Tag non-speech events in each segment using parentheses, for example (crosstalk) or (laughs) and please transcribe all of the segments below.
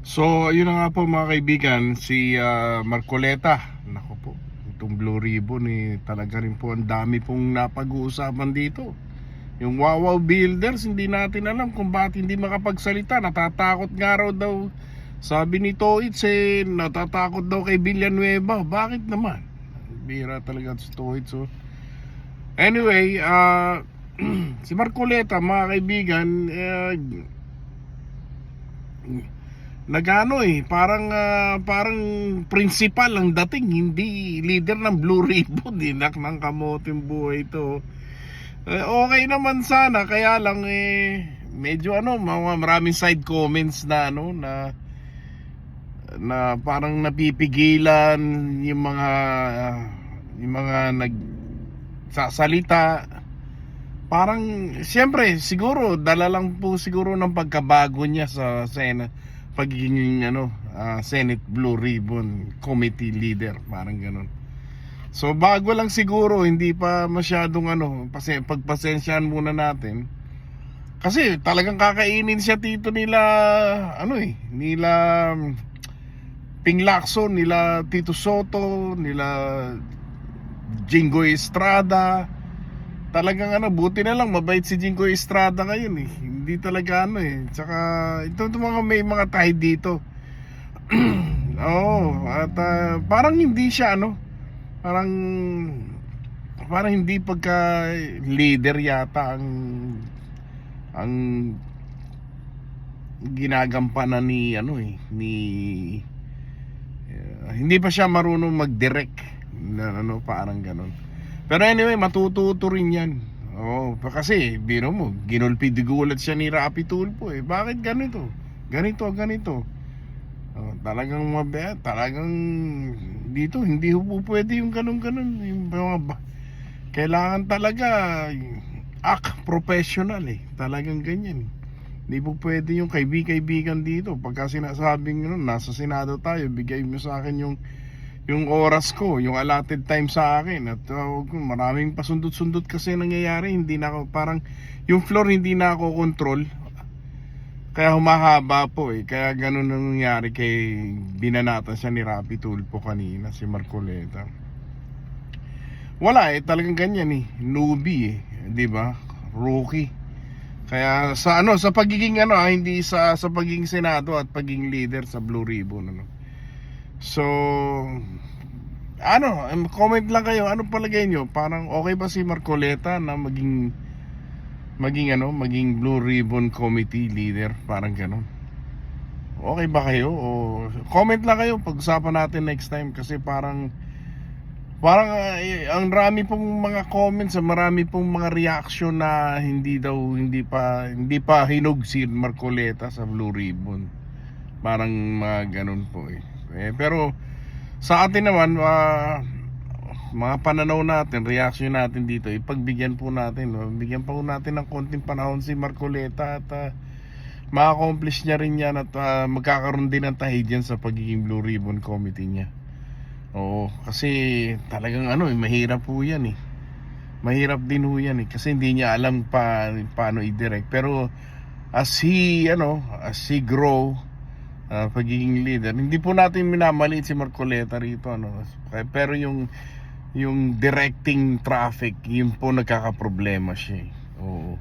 So, ayun na nga po mga kaibigan, si ah, Marcoleta. Nako po, itong Blue Ribbon eh, talaga rin po ang dami pong napag-uusapan dito. Yung Wawaw Builders, hindi natin alam kung bakit hindi makapagsalita. Natatakot nga raw daw. Sabi ni Toits eh, natatakot daw kay Villanueva. Bakit naman? Bira talaga si Toits. Oh. Anyway, ah (clears throat) si Marcoleta, mga kaibigan, eh, nagano eh parang ah, parang principal ang dating hindi leader ng Blue Ribbon dinak ng kamoting buhay ito eh, okay naman sana kaya lang eh medyo ano mga maraming side comments na ano na na parang napipigilan yung mga ah, yung mga nag sasalita parang siyempre siguro dala lang po siguro ng pagkabago niya sa Senate pagiging ano ah, Senate Blue Ribbon Committee leader. Parang ganun. So bago lang siguro hindi pa masyadong ano pase, pagpasensyahan muna natin. Kasi talagang kakainin siya dito nila ano eh nila Ping Lacson nila Tito Soto nila Jingo Estrada talagang ano, buti na lang mabait si Jingo Estrada ngayon eh. Hindi talaga ano eh. Tsaka ito, ito mga may mga tayo dito. (clears throat) Oo, at ah, parang hindi siya ano, parang parang hindi pagka leader yata ang ang ginagampanan ni ano eh ni eh, hindi pa siya marunong mag-direct na ano parang ganun pero anyway, matututo rin yan. Oo, pa- kasi, biro mo, ginulpi digulat siya ni Rapi Tulpo eh. Bakit ganito? Ganito, ganito. Oh, talagang mabe, talagang dito, hindi po pwede yung ganun-ganun. Yung mga kailangan talaga act professional eh. Talagang ganyan. Hindi po pwede yung kaibi-kaibigan dito. Pagka sinasabing ano, nasa Senado tayo, bigay mo sa akin yung yung oras ko, yung allotted time sa akin at uh, maraming pasundot-sundot kasi nangyayari, hindi na ako parang yung floor hindi na ako control. Kaya humahaba po eh. Kaya ganun ang nangyari kay binanatan siya ni Rapi Tulpo kanina, si Marcoleta. Wala eh, talagang ganyan eh. Newbie eh, 'di ba? Rookie. Kaya sa ano, sa pagiging ano, ah, hindi sa sa pagiging senado at pagiging leader sa Blue Ribbon ano. So, ano, comment lang kayo, ano palagay nyo? Parang okay ba si Marcoleta na maging maging ano, maging Blue Ribbon Committee leader, parang ganun. Okay ba kayo? O comment lang kayo pag-usapan natin next time kasi parang parang eh, ang rami pong mga comments, ang marami pong mga reaction na hindi daw hindi pa hindi pa hinog si Marcoleta sa Blue Ribbon. Parang mga ganun po eh. Eh, pero sa atin naman ah, mga pananaw natin, reaction natin dito, ipagbigyan po natin, bigyan pa po natin ng konting panahon si Marcoleta at ah, ma-accomplish niya rin yan at ah, magkakaroon din ng tahi dyan sa pagiging Blue Ribbon Committee niya. Oo, kasi talagang ano, eh, mahirap po yan eh. Mahirap din ho yan eh, kasi hindi niya alam pa, paano i-direct. Pero as he, ano, as he grow, ah, pagiging leader. Hindi po natin minamaliit si Marcoleta rito ano. Pero yung yung directing traffic, yun po nagkakaproblema siya. eh. Oo.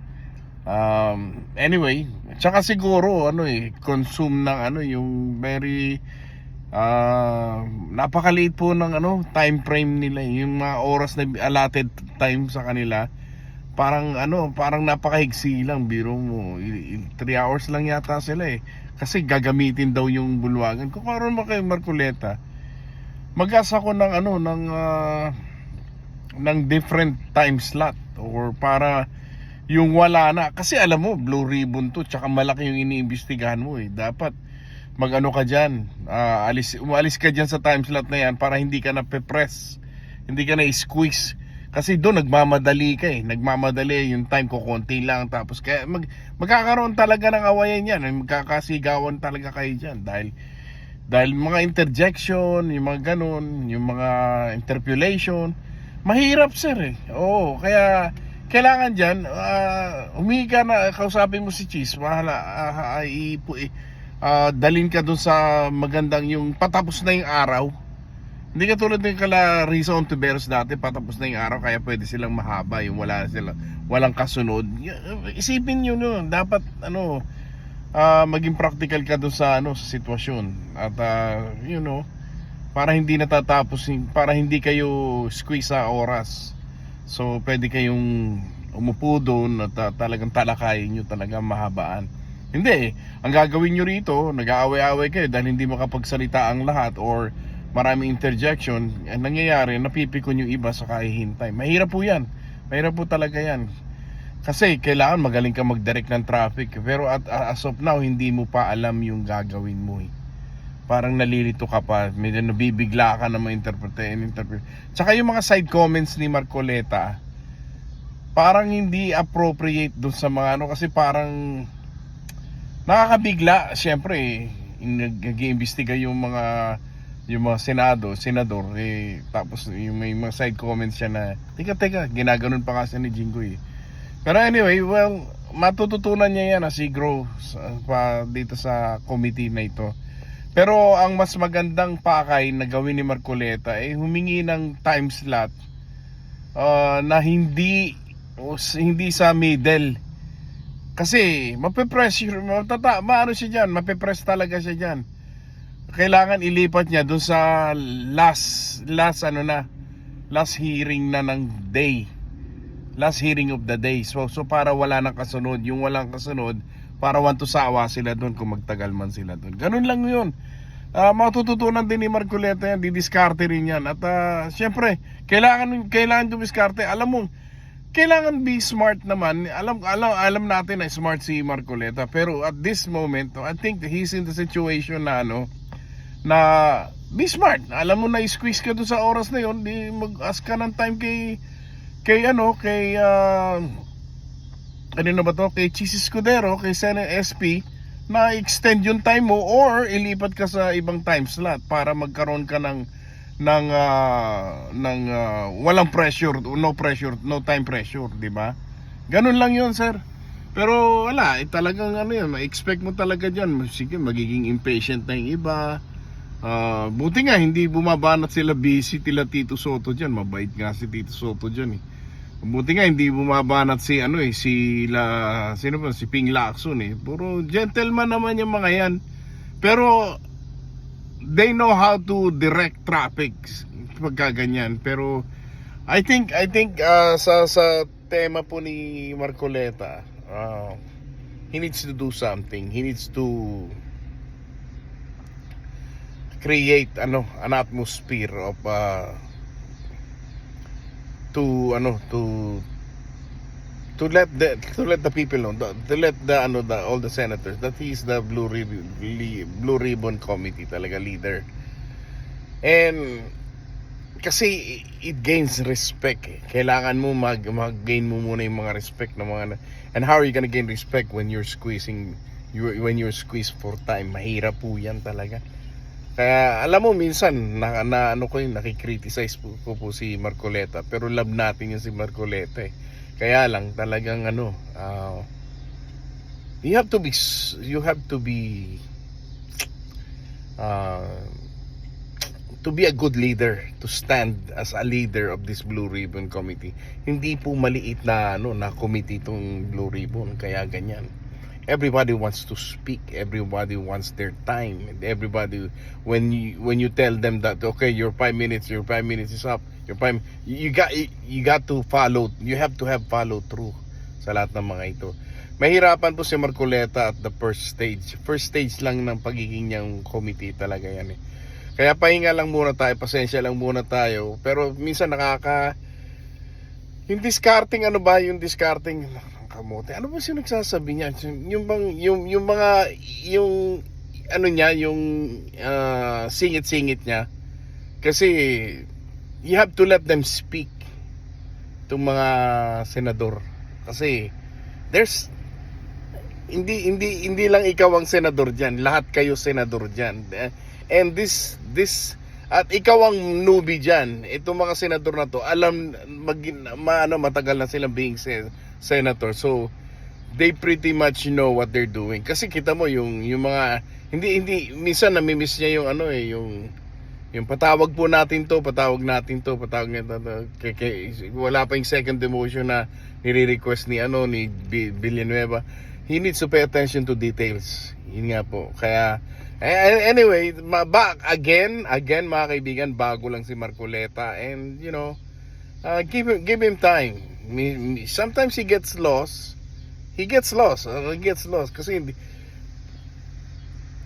Um, anyway, tsaka siguro ano eh consume ng ano yung very ah napakaliit po ng ano time frame nila eh. yung mga oras na allotted time sa kanila parang ano parang napakahigsi lang biro mo 3 hours lang yata sila eh kasi gagamitin daw yung bulwagan. Kung karon mo kay Marcoleta, mag-asa ko ng ano ng ah, ng different time slot or para yung wala na. Kasi alam mo blue ribbon to tsaka malaki yung iniimbestigahan mo eh. Dapat magano ka diyan alis umalis ka diyan sa time slot na yan para hindi ka na press hindi ka na squeeze kasi doon nagmamadali ka eh. Nagmamadali yung time ko konti lang tapos kaya mag, magkakaroon talaga ng awayan yan. Eh, magkakasigawan talaga kayo diyan dahil dahil mga interjection yung mga ganun yung mga interpolation mahirap sir eh. Oo kaya kailangan dyan uh, humingi ka na kausapin mo si Cheese mahala uh, ipo, eh, ah, dalin ka dun sa magandang yung patapos na yung araw. Hindi ka tulad ng kala Risa Ontiveros dati, patapos na yung araw kaya pwede silang mahaba yung wala sila walang kasunod. Isipin niyo no, dapat ano ah, maging practical ka dun sa ano sa sitwasyon at ah, you know para hindi natatapos para hindi kayo squeeze sa oras. So pwede kayong umupo doon at ah, talagang talakayin nyo talaga mahabaan. Hindi, ang gagawin nyo rito, nag-aaway-aaway kayo dahil hindi makapagsalita ang lahat or maraming interjection, ang nangyayari, napipikon yung iba sa kahihintay. Mahirap po yan. Mahirap po talaga yan. Kasi kailangan magaling ka mag-direct ng traffic. Pero at, as of now, hindi mo pa alam yung gagawin mo eh. Parang nalilito ka pa, medyo nabibigla ka na ma-interpret. interpret. Tsaka yung mga side comments ni Marcoleta, parang hindi appropriate dun sa mga ano kasi parang nakakabigla syempre nag-iimbestiga yung mga yung mga senado, senador eh tapos yung may mga side comments siya na teka teka ginaganon pa kasi ni Jinggoy eh. pero anyway well matututunan niya yan as he grows uh, pa dito sa committee na ito. Pero ang mas magandang pakay na gawin ni Marcoleta eh humingi ng time slot uh, na hindi o hindi sa middle. Kasi mape-pressure matata maano siya diyan mape-press talaga siya diyan kailangan ilipat niya dun sa last last ano na last hearing na ng day. Last hearing of the day. So, so para wala nang kasunod. Yung walang kasunod para want to sawa sila doon kung magtagal man sila doon ganun lang yun. Ah, matututunan din ni Marcoleta yan, didiskarte rin yan. At ah, syempre, kailangan kailangan dumiskarte. Alam mo, kailangan be smart naman. Alam alam alam natin na smart si Marcoleta, pero at this moment, I think he's in the situation na ano na be smart. Alam mo na i-squeeze ka doon sa oras na 'yon, di mag-ask ka ng time kay kay ano, kay ah, ano na ba to? Kay Chis Escudero, kay Senate SP na extend yung time mo or ilipat ka sa ibang time slot para magkaroon ka ng ng ah, ng ah, walang pressure, no pressure, no time pressure, di ba? Ganun lang 'yun, sir. Pero wala, eh, talagang ano 'yun, ma-expect mo talaga diyan. Sige, magiging impatient na yung iba. Ah, buti nga hindi bumabanat sila busy tila Tito Soto diyan. Mabait nga si Tito Soto diyan eh. Buti nga hindi bumabanat si ano eh si la sino ba si Ping Lacson eh. Puro gentleman naman yung mga yan. Pero they know how to direct traffic pagka ganyan. Pero I think I think ah, sa sa tema po ni Marcoleta, ah, he needs to do something. He needs to create ano an atmosphere of ah, to ano to to let the to let the people know to let the ano the all the senators that he's the blue ribbon blue ribbon committee talaga leader. And kasi it gains respect eh. kailangan mo mag mag-gain mo muna yung mga respect ng mga and how are you gonna gain respect when you're squeezing you when you're squeezed for time? Mahirap po yan talaga kaya alam mo minsan na, na ano ko yung nakikriticize po, po, po si Marcoleta pero love natin yung si Marcoleta eh. Kaya lang talagang ano ah, you have to be you have to be uh, to be a good leader to stand as a leader of this Blue Ribbon Committee. Hindi po maliit na ano na committee itong Blue Ribbon kaya ganyan everybody wants to speak. Everybody wants their time. And everybody when you when you tell them that okay your five minutes your five minutes is up your five you got you got to follow you have to have follow through sa lahat ng mga ito. Mahirapan po si Marcoleta at the first stage. First stage lang ng pagiging niyang committee talaga yan eh. Kaya pahinga lang muna tayo pasensya lang muna tayo. Pero minsan nakaka yung discarding ano ba? Yung discarding kamote. Ano ba siya nagsasabi niya yung bang yung yung mga yung ano niya yung ah, singit-singit niya. Kasi you have to let them speak itong mga senador. Kasi there's hindi hindi hindi lang ikaw ang senador diyan lahat kayo senador diyan and this this at ikaw ang newbie diyan itong mga senador na to alam mag ma, ano, matagal na silang being sen- senator so they pretty much know what they're doing kasi kita mo yung yung mga hindi hindi minsan namimiss niya yung ano eh yung yung patawag po natin to, patawag natin to, patawag natin to. Kay, wala pa yung second demotion na nire-request ni ano ni Villanueva. He needs to pay attention to details. Yun nga po. Kaya anyway, back again, again mga kaibigan, bago lang si Marcoleta and you know, uh, give him give him time. Sometimes he gets lost. He gets lost. Uh, he gets lost kasi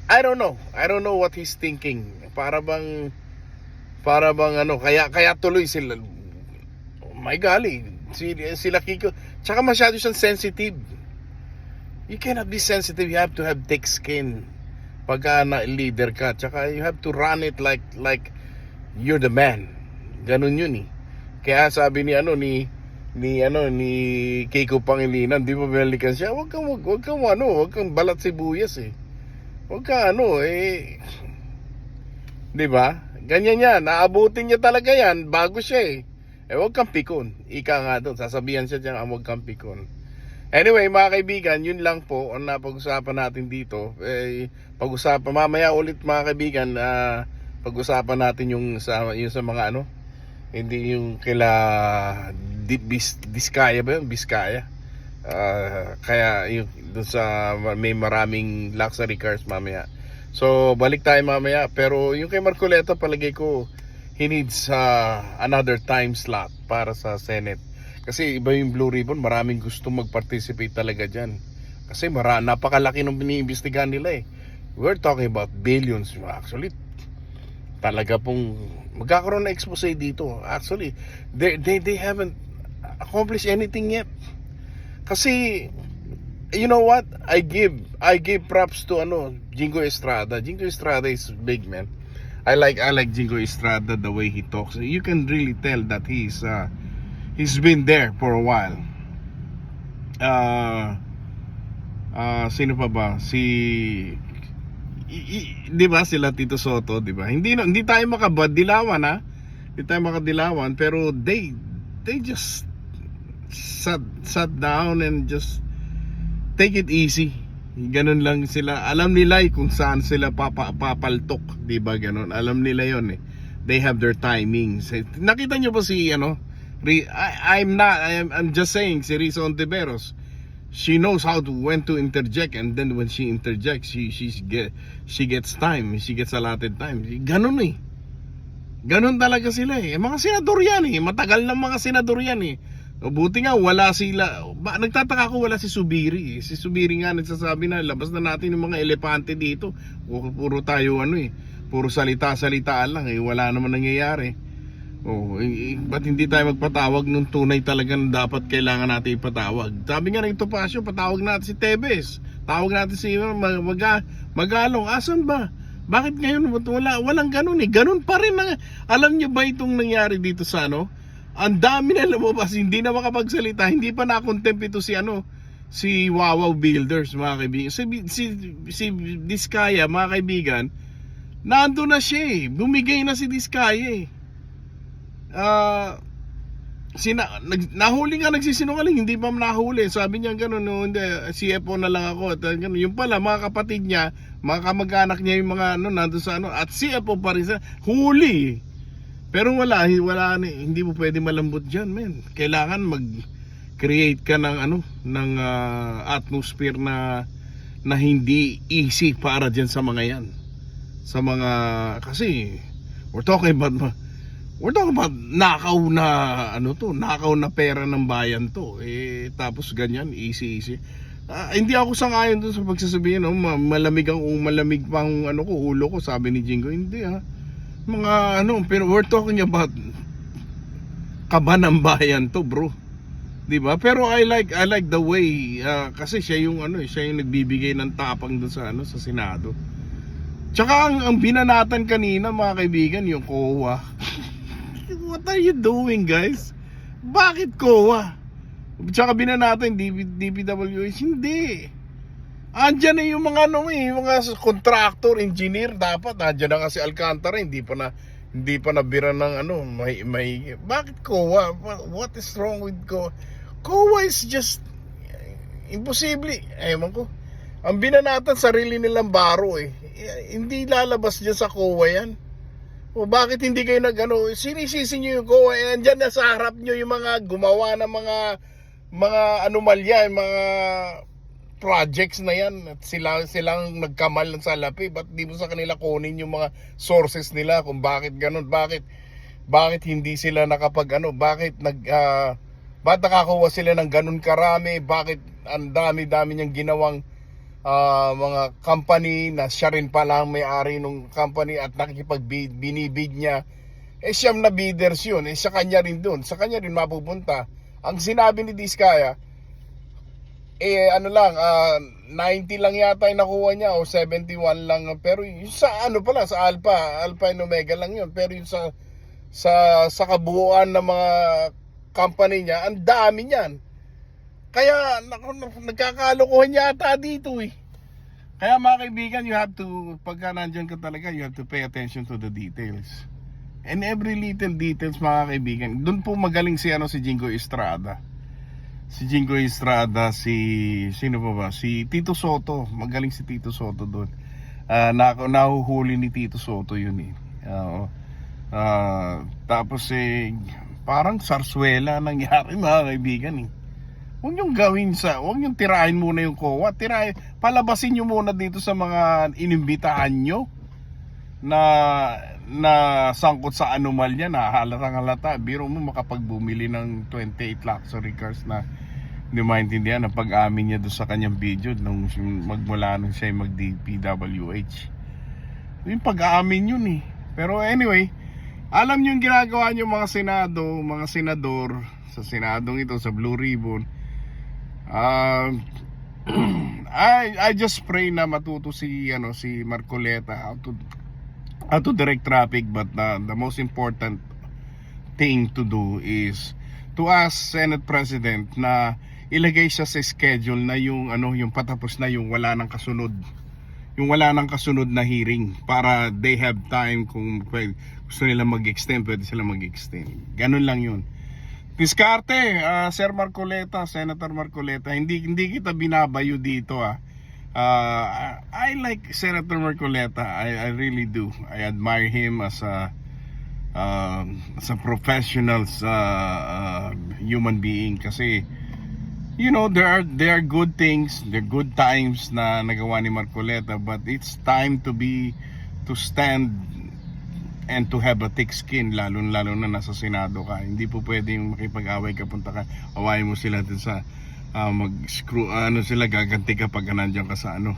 I don't know. I don't know what he's thinking. Para bang para bang ano, kaya kaya tuloy sila oh my golly, si, sila Kiko. Tsaka masyado siyang sensitive. You cannot be sensitive. You have to have thick skin. Pagka na leader ka. Tsaka you have to run it like like you're the man. Ganun yun eh. Kaya sabi ni ano ni ni ano ni Kiko Pangilinan, di ba binalikan siya? Wag kang wag, wag kang ano, wag kang balat sibuyas eh. Huwag ka ano eh. 'Di ba? Ganyan yan. Naabutin niya talaga yan bago siya eh. Eh huwag kang pikon. Ika nga doon. Sasabihan siya diyan, huwag kang pikon. Anyway, mga kaibigan, yun lang po ang napag-usapan natin dito. Eh, pag-usapan mamaya ulit mga kaibigan, ah, pag-usapan natin yung sa yung sa mga ano, hindi yung kila di, bis, Diskaya ba yun? Biskaya. Ah, kaya yung dun sa may maraming luxury cars mamaya. So balik tayo mamaya pero yung kay Marcoleta palagay ko he needs uh, another time slot para sa Senate. Kasi iba yung Blue Ribbon, maraming gusto mag-participate talaga diyan. Kasi mara napakalaki ng biniimbestigahan nila eh. We're talking about billions actually. Talaga pong magkakaroon na expose dito. Actually, they they they haven't accomplished anything yet. Kasi you know what? I give I give props to ano, Jingo Estrada. Jingo Estrada is big man. I like I like Jingo Estrada the way he talks. You can really tell that he's uh he's been there for a while. Uh uh sino pa ba? Si 'di ba sila Tito Soto, 'di ba? Hindi hindi tayo makabadilawan ha. Hindi tayo makadilawan pero they they just sat sat down and just take it easy. Ganun lang sila. Alam nila eh kung saan sila papa, papaltok, 'di ba? Ganun. Alam nila 'yon eh. They have their timings. Eh, Nakita niyo ba si ano? I, I'm not I'm, I'm just saying si Rizzo Ontiveros. She knows how to when to interject and then when she interjects, she she get she gets time. She gets allotted time. Ganun eh. Ganun talaga sila eh. Mga senador yan eh. Matagal na mga senador yan eh. Buti nga wala sila. Ba, nagtataka ako wala si Subiri eh. Si Subiri nga nagsasabi na labas na natin yung mga elepante dito. Puro, tayo ano eh. Puro salita-salitaan lang eh. Wala naman nangyayari. Oh, eh, eh, ba't hindi tayo magpatawag nung tunay talaga na dapat kailangan natin ipatawag? Sabi nga ng Topacio, patawag natin si Tebes. Tawag natin si mag, maga, Magalong. Asan ba? Bakit ngayon wala walang ganun eh? Ganun pa rin na, alam niyo ba itong nangyari dito sa ano? Ang dami na lumabas, hindi na makapagsalita, hindi pa na-contempt ito si ano, si Wawaw Builders, mga kaibigan. Si, si, si Diskaya, mga kaibigan, nando na siya eh. Bumigay na si Diskaya eh. Ah, sina, nag, nahuli nga nagsisinungaling, hindi pa nahuli. Sabi niya gano'n, no, hindi, CFO na lang ako. At, uh, ganun. Yung pala, mga kapatid niya, mga kamag-anak niya yung mga ano, nandun sa ano, at CFO pa rin sa, huli. Pero wala, wala, hindi mo pwede malambot dyan, men. Kailangan mag create ka ng ano, ng ah, atmosphere na na hindi easy para dyan sa mga yan. Sa mga, kasi, we're talking about, we're talking about nakaw na, ano to, nakaw na pera ng bayan to. Eh, tapos ganyan, easy, easy. Ah, hindi ako sangayon dun sa pagsasabihin, no, ma- malamig ang malamig pang ano ko, ulo ko, sabi ni Jingo. Hindi ha. Mga ano, pero we're talking about kaba ng bayan to, bro. 'Di ba? Pero I like I like the way ah, kasi siya yung ano, eh, siya yung nagbibigay ng tapang doon sa ano sa Senado. Tsaka ang, ang binanatan kanina mga kaibigan yung COA. (laughs) What are you doing, guys? Bakit COA? Tsaka binanatan DP, DPWH hindi. Andyan na yung mga ano eh, mga contractor, engineer dapat andyan na kasi Alcantara, hindi pa na hindi pa nabira ng ano, may may bakit COA? What, what is wrong with COA? COA is just imposible. Ewan ko. Ang binanatan sarili nilang baro eh. Eh, Hindi lalabas dyan sa COA yan. O bakit hindi kayo nag ano, sinisisi nyo yung COA, eh, andyan na sa harap nyo yung mga gumawa ng mga mga anomalya, yung mga projects na yan. At sila silang nagkamal ng salapi ba't di mo sa kanila kunin yung mga sources nila kung bakit ganun? Bakit bakit hindi sila nakapag ano bakit nag ah, bakit nakakuha sila ng ganun karami? Bakit ang dami-dami niyang ginawang ah, mga company na siya rin pala ang may-ari ng company at nakikipag binibid niya. Eh siyam na bidders yun. Eh sa kanya rin dun. Sa kanya rin mapupunta. Ang sinabi ni Diskaya eh ano lang ah, 90 lang yata yung nakuha niya o 71 lang. Pero yung sa ano pala sa Alpha Alpha and Omega lang yun. Pero yung sa sa sa kabuuan ng mga company niya ang dami niyan kaya nagkakalokohan yata dito eh kaya mga kaibigan you have to pagka nandyan ka talaga you have to pay attention to the details and every little details mga kaibigan doon po magaling si ano si Jingo Estrada si Jingo Estrada, si sino pa ba? Si Tito Soto. Magaling si Tito Soto doon. Ah, na, nahuhuli ni Tito Soto yun eh. Oo. Ah, tapos eh parang sarsuela nangyari mga kaibigan eh. Huwag niyong gawin sa, huwag niyong tirahin muna yung kowa. Tirahin, palabasin niyo muna dito sa mga inimbitahan niyo na na sangkot sa anomalya na halatang halata. Biro mo makapagbumili ng 28 luxury cars na hindi maintindihan ang pag-amin niya doon sa kanyang video nung magmula nung siya mag DPWH. Yung pag-aamin yun eh. Pero anyway, alam niyo yung ginagawa niyo mga senado, mga senador sa senadong ito sa Blue Ribbon. Um, (clears throat) I I just pray na matuto si ano si Marcoleta. How to how to direct traffic but the, the most important thing to do is to ask Senate President na ilagay siya sa schedule na yung ano yung patapos na yung wala nang kasunod yung wala nang kasunod na hearing para they have time kung pwede, gusto nila mag-extend pwede sila mag-extend. Ganun lang yun Diskarte, ah, Sir Marcoleta, Senator Marcoleta, hindi hindi kita binabayo dito ah. Ah, I like Senator Marcoleta. I, I really do. I admire him as a um, as a professional sa uh, human being kasi you know there are there are good things, there are good times na nagawa ni Marcoleta but it's time to be to stand and to have a thick skin lalo lalo na nasa senado ka. Hindi po pwedeng makipag-away ka punta ka awayin mo sila dun sa ah, mag screw ano sila gaganti ka pag nandiyan ka sa ano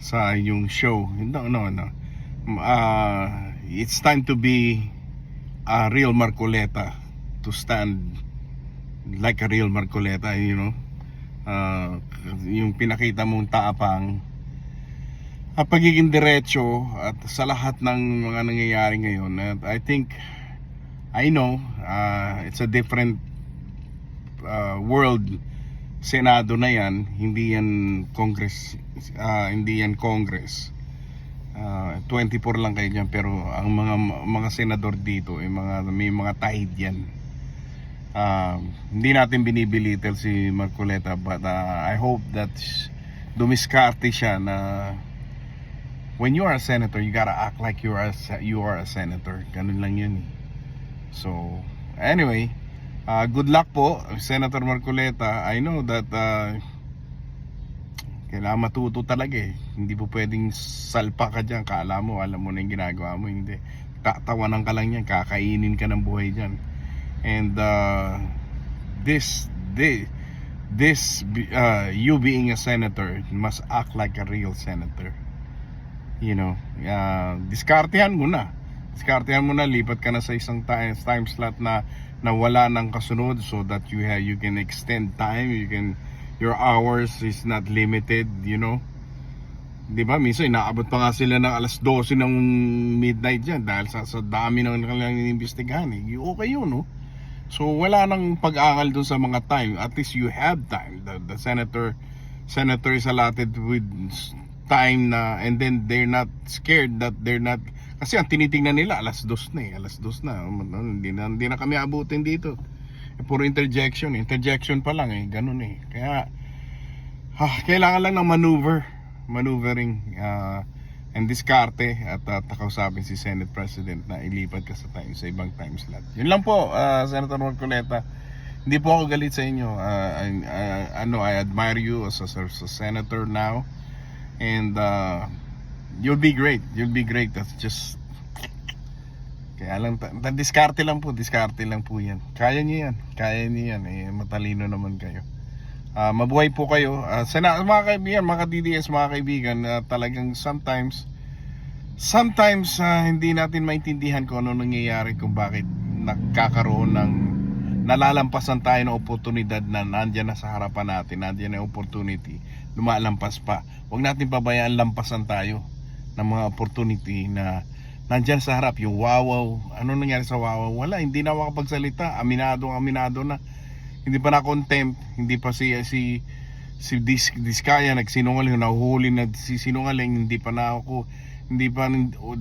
sa yung show. No no no. Ah, it's time to be a real Marcoleta to stand like a real Marcoleta you know. Ah, yung pinakita mong tapang at pagiging diretso at sa lahat ng mga nangyayari ngayon at I think I know uh, it's a different uh, world Senado na yan hindi yan Congress uh, hindi yan Congress. Uh, 24 lang kayo dyan pero ang mga mga senador dito ay mga may mga tahid yan. Uh, hindi natin binibilitil si Marcoleta but uh, I hope that dumiskarte siya na when you are a senator, you gotta act like you are a, you are a senator. Ganun lang yun. eh. So, anyway, uh, good luck po, Senator Marcoleta. I know that uh, kailangan matuto talaga eh. Hindi po pwedeng salpa ka dyan. Kala mo, alam mo na yung ginagawa mo. Hindi. Tatawanan ka lang yan. Kakainin ka ng buhay dyan. And uh, this, this, this, uh, you being a senator must act like a real senator you know, uh, diskartehan mo na. Diskartehan mo na, lipat ka na sa isang time, time slot na, na wala ng kasunod so that you have, you can extend time, you can, your hours is not limited, you know. 'Di ba? Minsan inaabot pa nga sila ng alas 12 ng midnight diyan dahil sa, sa dami ng kanilang inimbestigahan. Eh. Okay yun, no? So wala nang pag-angal doon sa mga time. At least you have time. The, the senator senator is allotted with time na and then they're not scared that they're not kasi ang tinitingnan nila alas dos na eh alas dos na hindi na, hindi na kami abutin dito eh, puro interjection interjection pa lang eh ganun eh kaya ah, kailangan lang ng maneuver maneuvering uh, and diskarte at uh, takausapin si Senate President na ilipat ka sa time sa ibang time slot. Yun lang po, uh, Senator Marcoleta. Hindi po ako galit sa inyo. Uh, I, uh, ano, I admire you as a, as a senator now. And uh, you'll be great. You'll be great. That's just kaya lang, diskarte lang po, diskarte lang po yan. Kaya niyo yan, kaya niyo yan. Eh, matalino naman kayo. Ah, mabuhay po kayo. Ah, sana, mga kaibigan, mga DDS, mga kaibigan, ah, talagang sometimes, sometimes ah, hindi natin maintindihan kung ano nangyayari kung bakit nagkakaroon ng nalalampasan tayo ng oportunidad na nandyan na sa harapan natin, nandyan na opportunity, lumalampas pa. Huwag natin pabayaan lampasan tayo ng mga opportunity na nandyan sa harap, yung wawaw. Ano nangyari sa wawaw? Wala, hindi na makapagsalita. Aminado, aminado na. Hindi pa na contempt, hindi pa si si si Dis, Diskaya nagsinungaling, nahuhuli na si sinungaling, hindi pa na ako hindi pa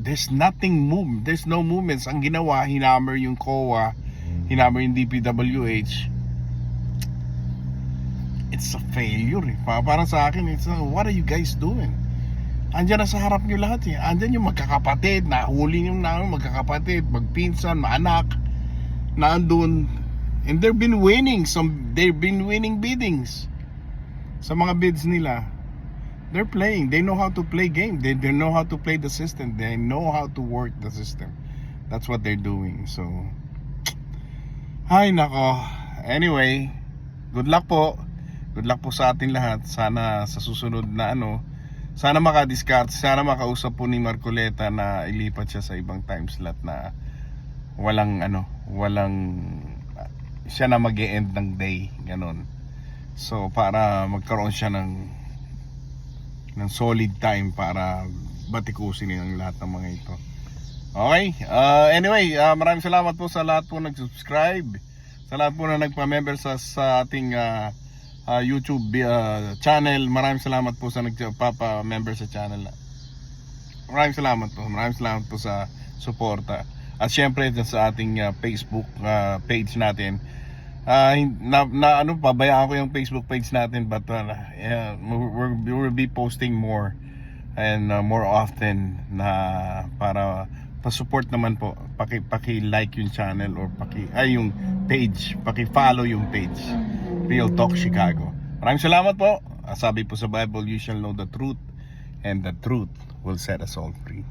there's nothing move there's no movements ang ginawa hinammer yung COA hinammer yung DPWH it's a failure eh. Pa- Para sa akin, it's a, what are you guys doing? Andyan na sa harap nyo lahat eh. Andyan yung magkakapatid, nahuli yung na magkakapatid, magpinsan, maanak, na andun. And they've been winning some, they've been winning biddings. Sa mga bids nila. They're playing. They know how to play game. They, they know how to play the system. They know how to work the system. That's what they're doing. So, ay nako. Anyway, good luck po. Good luck po sa ating lahat. Sana sa susunod na ano, sana makadiscard, sana makausap po ni Marcoleta na ilipat siya sa ibang time slot na walang ano, walang siya na mag end ng day, ganun. So para magkaroon siya ng ng solid time para batikusin ang lahat ng mga ito. Okay, uh, anyway, uh, maraming salamat po sa lahat po nag-subscribe, sa lahat po na nagpa-member sa, sa ating uh, uh, YouTube uh, channel. Maraming salamat po sa nagpapa-member sa channel. Maraming salamat po. Maraming salamat po sa suporta. At syempre sa ating uh, Facebook uh, page natin. Uh, na, na ano pabayaan ko yung Facebook page natin but uh, yeah, we're, we will be posting more and uh, more often na para pa-support naman po. Paki paki like yung channel or paki ay yung page. Paki-follow yung page. Real Talk Chicago. Maraming salamat po. Sabi po sa Bible you shall know the truth and the truth will set us all free